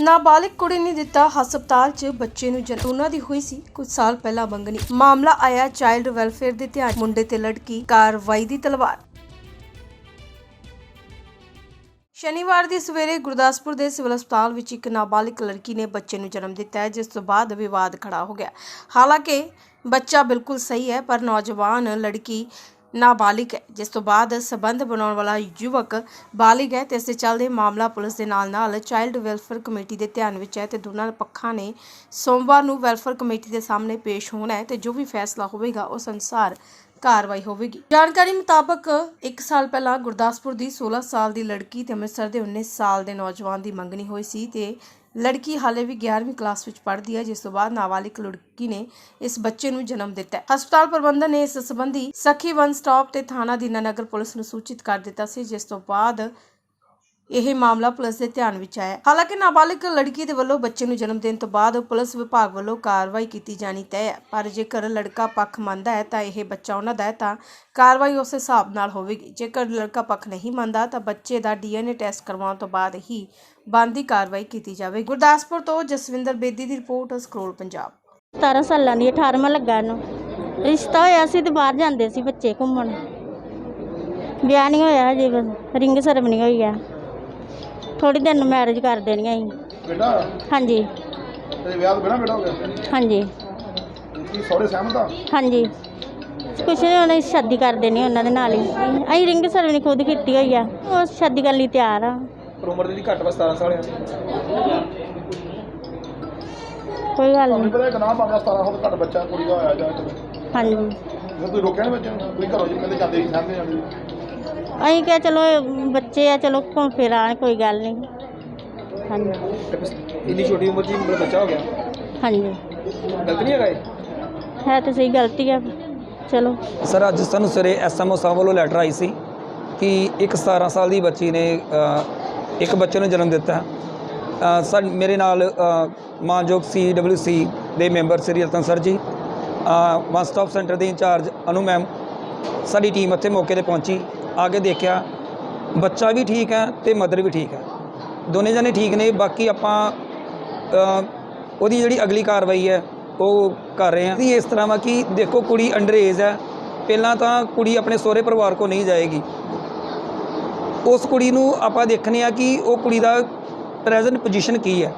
ਨਾਬਾਲਿਗ ਕੁੜੀ ਨੇ ਦਿੱਤਾ ਹਸਪਤਾਲ 'ਚ ਬੱਚੇ ਨੂੰ ਜਨਮ ਉਹਨਾਂ ਦੀ ਹੋਈ ਸੀ, ਕੁਝ ਸਾਲ ਪਹਿਲਾਂ ਮੰਗਣੀ। ਮਾਮਲਾ ਆਇਆ ਚਾਈਲਡ ਵੈਲਫੇਅਰ ਦੇ ਧਿਆਨ ਮੁੰਡੇ ਤੇ ਲੜਕੀ ਕਾਰਵਾਈ ਦੀ ਤਲਵਾਰ। ਸ਼ਨੀਵਾਰ ਦੀ ਸਵੇਰੇ ਗੁਰਦਾਸਪੁਰ ਦੇ ਸਿਵਲ ਹਸਪਤਾਲ ਵਿੱਚ ਇੱਕ ਨਾਬਾਲਿਗ ਲੜਕੀ ਨੇ ਬੱਚੇ ਨੂੰ ਜਨਮ ਦਿੱਤਾ ਹੈ, ਜਿਸ ਤੋਂ ਬਾਅਦ ਵਿਵਾਦ ਖੜਾ ਹੋ ਗਿਆ। ਹਾਲਾਂਕਿ ਬੱਚਾ ਬਿਲਕੁਲ ਸਹੀ ਹੈ, ਪਰ ਨੌਜਵਾਨ ਲੜਕੀ ਨਾਬਾਲਿਗ ਹੈ। ਜਿਸ ਤੋਂ ਬਾਅਦ ਸਬੰਧ ਬਣਾਉਣ ਵਾਲਾ ਯੁਵਕ ਬਾਲਿਗ ਹੈ ਤੇ ਇਸ ਦੇ ਚੱਲਦੇ ਮਾਮਲਾ ਪੁਲਿਸ ਦੇ ਨਾਲ ਨਾਲ ਚਾਈਲਡ ਵੈਲਫੇਅਰ ਕਮੇਟੀ ਦੇ ਧਿਆਨ ਵਿੱਚ ਹੈ ਤੇ ਦੋਨਾਂ ਪੱਖਾਂ ਨੇ ਸੋਮਵਾਰ ਨੂੰ ਵੈਲਫੇਅਰ ਕਮੇਟੀ ਦੇ ਸਾਹਮਣੇ ਪੇਸ਼ ਹੋਣਾ ਹੈ ਤੇ ਜੋ ਵੀ ਫੈਸਲਾ ਹੋਵੇਗਾ ਉਸ ਅਨੁਸਾਰ ਕਾਰਵਾਈ ਹੋਵੇਗੀ। ਜਾਣਕਾਰੀ ਮੁਤਾਬਕ 1 ਸਾਲ ਪਹਿਲਾਂ ਗੁਰਦਾਸਪੁਰ ਦੀ 16 ਸਾਲ ਦੀ ਲੜਕੀ ਤੇ ਅੰਮ੍ਰਿਤਸਰ ਦੇ 19 ਸਾਲ ਦੇ ਨੌਜਵਾਨ ਦੀ ਮੰਗਣੀ ਹੋਈ ਸੀ ਤੇ ਲੜਕੀ ਹਾਲੇ ਵੀ 11ਵੀਂ ਕਲਾਸ ਵਿੱਚ ਪੜ੍ਹਦੀ ਹੈ, ਜਿਸ ਤੋਂ ਬਾਅਦ ਨਾਬਾਲਿਗ ਲੜਕੀ ਨੇ ਇਸ ਬੱਚੇ ਨੂੰ ਜਨਮ ਦਿੱਤਾ ਹੈ। ਹਸਪਤਾਲ ਪ੍ਰਬੰਧਨ ਨੇ ਇਸ ਸੰਬੰਧੀ ਸਖੀ ਵਨ ਸਟਾਪ ਤੇ ਥਾਣਾ ਦੀਨਾਨਗਰ ਪੁਲਿਸ ਨੂੰ ਸੂਚਿਤ ਕਰ ਦਿੱਤਾ ਸੀ, ਜਿਸ ਤੋਂ ਬਾਅਦ ਇਹ ਮਾਮਲਾ ਪੁਲਿਸ ਦੇ ਧਿਆਨ ਵਿੱਚ ਆਇਆ। ਹਾਲਾਂਕਿ ਨਾਬਾਲਿਗ ਲੜਕੀ ਦੇ ਵੱਲੋਂ ਬੱਚੇ ਨੂੰ ਜਨਮ ਦੇਣ ਤੋਂ ਬਾਅਦ ਪੁਲਿਸ ਵਿਭਾਗ ਵੱਲੋਂ ਕਾਰਵਾਈ ਕੀਤੀ ਜਾਣੀ ਤੈਅ ਹੈ। ਪਰ ਜੇਕਰ ਲੜਕਾ ਪੱਖ ਮੰਨਦਾ ਹੈ ਤਾਂ ਇਹ ਬੱਚਾ ਉਹਨਾਂ ਦਾ ਹੈ ਤਾਂ ਕਾਰਵਾਈ ਉਸ ਹਿਸਾਬ ਨਾਲ ਹੋਵੇਗੀ। ਜੇਕਰ ਲੜਕਾ ਪੱਖ ਨਹੀਂ ਮੰਨਦਾ ਤਾਂ ਬੱਚੇ ਦਾ ਡੀਐਨਏ ਟੈਸਟ ਕਰਵਾਉਣ ਤੋਂ ਬਾਅਦ ਹੀ ਬਣਦੀ ਕਾਰਵਾਈ ਕੀਤੀ ਜਾਵੇਗੀ। ਗੁਰਦਾਸਪੁਰ ਤੋਂ ਜਸਵਿੰਦਰ ਬੇਦੀ ਦੀ ਰਿਪੋਰਟ, ਸਕਰੋਲ ਪੰਜਾਬ। 17 ਸਾਲਾਂ ਦੀ 18ਵਾਂ ਲੱਗਾ ਇਹਨੂੰ। ਰਿਸ਼ਤਾ ਹੋਇਆ ਸੀ ਤੇ ਬਾਹਰ ਜਾਂਦੇ ਸੀ ਬੱਚੇ ਘੁੰਮਣ। ਵਿਆਹ ਨਹੀਂ ਹੋਇਆ ਹਜੇ ਰਿੰਗ ਸੈਰਮਨੀ ਹੋਈ ਆ। ਥੋੜੀ ਦਿਨ ਨੂੰ ਮੈਰਿਜ ਕਰ ਦੇਣੀ ਆ ਅਸੀਂ ਬੇਟਾ? ਹਾਂਜੀ। ਤੇਰੇ ਵਿਆਹ ਤੋਂ ਬਿਨਾ ਬੇਟਾ ਹੋ ਗਿਆ? ਹਾਂਜੀ। ਕੀ ਸਹੁਰੇ ਸਹਿਮਤ ਆ ਹਾਂਜੀ। ਕੁਛ ਨਹੀਂ ਉਹਨੇ ਸ਼ਾਦੀ ਕਰ ਦੇਣੀ ਉਹਨਾਂ ਦੇ ਨਾਲ ਹੀ। ਅਸੀਂ ਰਿੰਗ ਸਰਮਨੀ ਖੁਦ ਕੀਤੀ ਹੋਈ ਆ। ਉਹ ਸ਼ਾਦੀ ਕਰਨ ਲਈ ਤਿਆਰ ਆ। ਪਰ ਉਮਰ ਦੀ ਘੱਟ ਵਾ 17 ਸਾਲ ਆ। ਕੋਈ ਗੱਲ ਤੁਹਾਨੂੰ ਨਹੀਂ। ਪਤਾ ਇੱਕ ਨਾਮ ਪਾਉਂਦਾ 17 ਸਾਲ ਤੋਂ ਘੱਟ ਬੱਚਾ ਕੁੜੀ ਦਾ ਹੋਇਆ ਜਾਂ ਤੇ ਹਾਂਜੀ। ਫਿਰ ਤੁਸੀਂ ਰੋਕਿਆ ਨਹੀਂ ਬੱਚੇ ਨੂੰ ਤੁਸੀਂ ਘਰੋਂ ਜੀ ਕਹਿੰਦੇ ਜਾਂਦੇ ਸੀ ਸਾਹਮਣੇ ਜਾਂਦੇ ਸੀ। ਅਸੀਂ ਕਿਹਾ ਚਲੋ ਇਹ ਬੱਚੇ ਆ ਚਲੋ ਘੁੰਮ ਫਿਰ ਆਉਣ ਕੋਈ ਗੱਲ ਨਹੀਂ। ਹਾਂਜੀ। ਇੰਨੀ ਛੋਟੀ ਉਮਰ 'ਚ ਹੀ ਮੇਰਾ ਬੱਚਾ ਹੋ ਗਿਆ? ਹਾਂਜੀ। ਗਲਤ ਨਹੀਂ ਹੈਗਾ ਇਹ? ਹੈ ਤਾਂ ਸਹੀ ਗਲਤੀ ਆ। ਚਲੋ। ਸਰ ਅੱਜ ਸਾਨੂੰ ਸਵੇਰੇ ਐਸਐਮਓ ਸਾਹਿਬ ਵੱਲੋਂ ਲੈਟਰ ਆਈ ਸੀ ਕਿ ਇੱਕ 17 ਸਾਲ ਦੀ ਬੱਚੀ ਨੇ ਅ, ਇੱਕ ਬੱਚੇ ਨੂੰ ਜਨਮ ਦਿੱਤਾ। ਹੈ ਅ, ਸਰ ਮੇਰੇ ਨਾਲ ਮਾਨਯੋਗ ਸੀ ਦੇ member Shri Ratan sir ji one stop centre ਦੇ ਇੰਚਾਰਜ ਅਨੂ ਮੈਮ ਸਾਡੀ ਟੀਮ ਇੱਥੇ ਮੌਕੇ ਤੇ ਪਹੁੰਚੀ। ਆ ਕੇ ਦੇਖਿਆ, ਬੱਚਾ ਵੀ ਠੀਕ ਹੈ ਤੇ ਮਦਰ ਵੀ ਠੀਕ ਹੈ। ਦੋਨੇ ਜਣੇ ਠੀਕ ਨੇ, ਬਾਕੀ ਆਪਾਂ ਉਹਦੀ ਜਿਹੜੀ ਅਗਲੀ ਕਾਰਵਾਈ ਹੈ, ਉਹ ਕਰ ਰਹੇ ਹਾਂ। ਵੀ ਇਸ ਤਰ੍ਹਾਂ ਵਾ ਕਿ ਦੇਖੋ ਕੁੜੀ ਅੰਡਰ ਏਜ ਹੈ, ਪਹਿਲਾਂ ਤਾਂ ਕੁੜੀ ਆਪਣੇ ਸਹੁਰੇ ਪਰਿਵਾਰ ਕੋ ਨਹੀਂ ਜਾਏਗੀ। ਉਸ ਕੁੜੀ ਨੂੰ ਆਪਾਂ ਦੇਖਨੇ ਆ ਕਿ ਉਹ ਕੁੜੀ ਦਾ ਪ੍ਰੈਜ਼ੈਂਟ ਪੋਜੀਸ਼ਨ ਕੀ ਹੈ।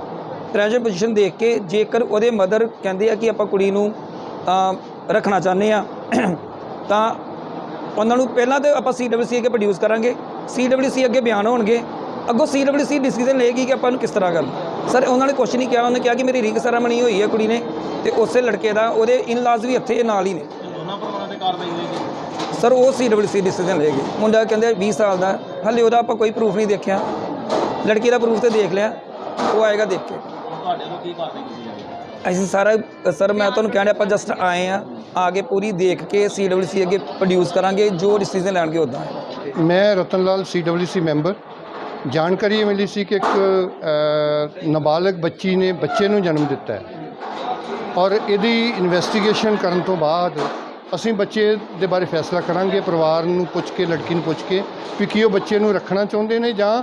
ਪ੍ਰੈਜ਼ੈਂਟ ਪੋਜੀਸ਼ਨ ਦੇਖ ਕੇ ਜੇਕਰ ਉਹਦੇ ਮਦਰ ਕਹਿੰਦੇ ਆ ਕਿ ਆਪਾਂ ਕੁੜੀ ਨੂੰ ਰੱਖਣਾ ਚਾਹੁੰਦੇ ਆ, ਤਾਂ ਉਹਨਾਂ ਨੂੰ ਪਹਿਲਾਂ ਤੇ ਆਪਾਂ ਸੀਡਬਲਯੂਸੀ ਅੱਗੇ ਪ੍ਰੋਡਿਊਸ ਕਰਾਂਗੇ। ਸੀਡਬਲਯੂਸੀ ਅੱਗੇ ਬਿਆਨ ਹੋਣਗੇ। ਅੱਗੋਂ ਸੀਡਬਲਯੂਸੀ ਡਿਸੀਜਨ ਲਏਗੀ ਕਿ ਆਪਾਂ ਨੂੰ ਕਿਸ ਤਰ੍ਹਾਂ ਕਰਨਾ। ਸਰ ਉਹਨਾਂ ਨੇ ਕੁਛ ਨਹੀਂ ਕਿਹਾ। ਉਹਨੇ ਕਿਹਾ ਕਿ ਮੇਰੀ ਰਿੰਗ ਸੈਰਾਮਨੀ ਹੋਈ ਹੈ ਕੁੜੀ ਨੇ ਤੇ ਉਸੇ ਲੜਕੇ ਦਾ, ਉਹਦੇ ਇਨਲਾਜ ਵੀ ਇੱਥੇ ਨਾਲ ਹੀ ਨੇ। ਦੋਨਾਂ ਪਰਿਵਾਰਾਂ ਤੇ ਕਾਰਵਾਈ ਹੋਏਗੀ ਸਰ ਉਹ ਸੀਡਬਲਯੂਸੀ ਡਿਸੀਜਨ ਲਏਗੀ। ਮੁੰਡਾ ਕਹਿੰਦੇ 20 ਸਾਲ ਦਾ। ਹਲੇ ਉਹਦਾ ਆਪਾਂ ਕੋਈ ਪ੍ਰੂਫ ਨਹੀਂ ਦੇਖਿਆ। ਲੜਕੀ ਦਾ ਪ੍ਰੂਫ ਤੇ ਦੇਖ ਲਿਆ। ਉਹ ਆਏਗਾ ਦੇਖ ਕੇ। ਤੁਹਾਡੇ ਵੱਲੋਂ ਕੀ ਕਾਰਵਾਈ ਅਸੀਂ ਸਾਰਾ, ਸਰ, ਮੈਂ ਤੁਹਾਨੂੰ ਕਹਿਣ ਡਿਆ, ਆਪਾਂ ਜਸਟ ਆਏ ਆ ਆ ਕੇ ਪੂਰੀ ਦੇਖ ਕੇ ਸੀਡਬਲਯੂਸੀ ਅੱਗੇ ਪ੍ਰੋਡਿਊਸ ਕਰਾਂਗੇ, ਜੋ ਡਿਸੀਜਨ ਲੈਣਗੇ ਉਦਾਂ ਮੈਂ ਰਤਨ ਲਾਲ ਸੀਡਬਲਯੂਸੀ ਮੈਂਬਰ ਜਾਣਕਾਰੀ ਇਹ ਮਿਲੀ ਸੀ ਕਿ ਇੱਕ ਨਾਬਾਲਗ ਬੱਚੀ ਨੇ ਬੱਚੇ ਨੂੰ ਜਨਮ ਦਿੱਤਾ ਹੈ। ਔਰ ਇਹਦੀ ਇਨਵੈਸਟੀਗੇਸ਼ਨ ਕਰਨ ਤੋਂ ਬਾਅਦ ਅਸੀਂ ਬੱਚੇ ਦੇ ਬਾਰੇ ਫੈਸਲਾ ਕਰਾਂਗੇ, ਪਰਿਵਾਰ ਨੂੰ ਪੁੱਛ ਕੇ, ਲੜਕੀ ਨੂੰ ਪੁੱਛ ਕੇ, ਵੀ ਕੀ ਉਹ ਬੱਚੇ ਨੂੰ ਰੱਖਣਾ ਚਾਹੁੰਦੇ ਨੇ ਜਾਂ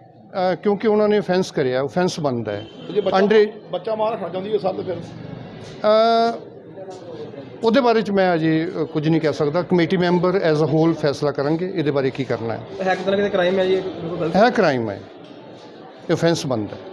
ਅ, ਕਿਉਂਕਿ ਉਹਨਾਂ ਨੇ ਫੈਂਸ ਕਰਿਆ ਫੈਂਸ ਬਣਦਾ ਹੈ। ਜੇ ਬੱਚਾ ਅੰਡਰ ਬੱਚਾ ਮਾਰ ਰੱਖਣਾ ਚਾਹੁੰਦੀ ਹੈ ਸਭ ਤੇ ਫਿਰ? ਅ, ਉਹਦੇ ਬਾਰੇ ਚ ਮੈਂ ਅਜੇ ਅ, ਕੁਝ ਨਹੀਂ ਕਹਿ ਸਕਦਾ। Committee member as a whole ਫੈਸਲਾ ਕਰਾਂਗੇ ਇਹਦੇ ਬਾਰੇ ਕੀ ਕਰਨਾ ਹੈ। ਹੈ ਕਿਤੇ ਨਾ ਕਿਤੇ ਕ੍ਰਾਈਮ ਹੈ ਜੀ ਇਹ ਬਿਲਕੁਲ ਗਲਤ? ਹੈ ਕ੍ਰਾਈਮ ਹੈ। ਇਹ ਫੈਂਸ ਬਣਦਾ ਹੈ।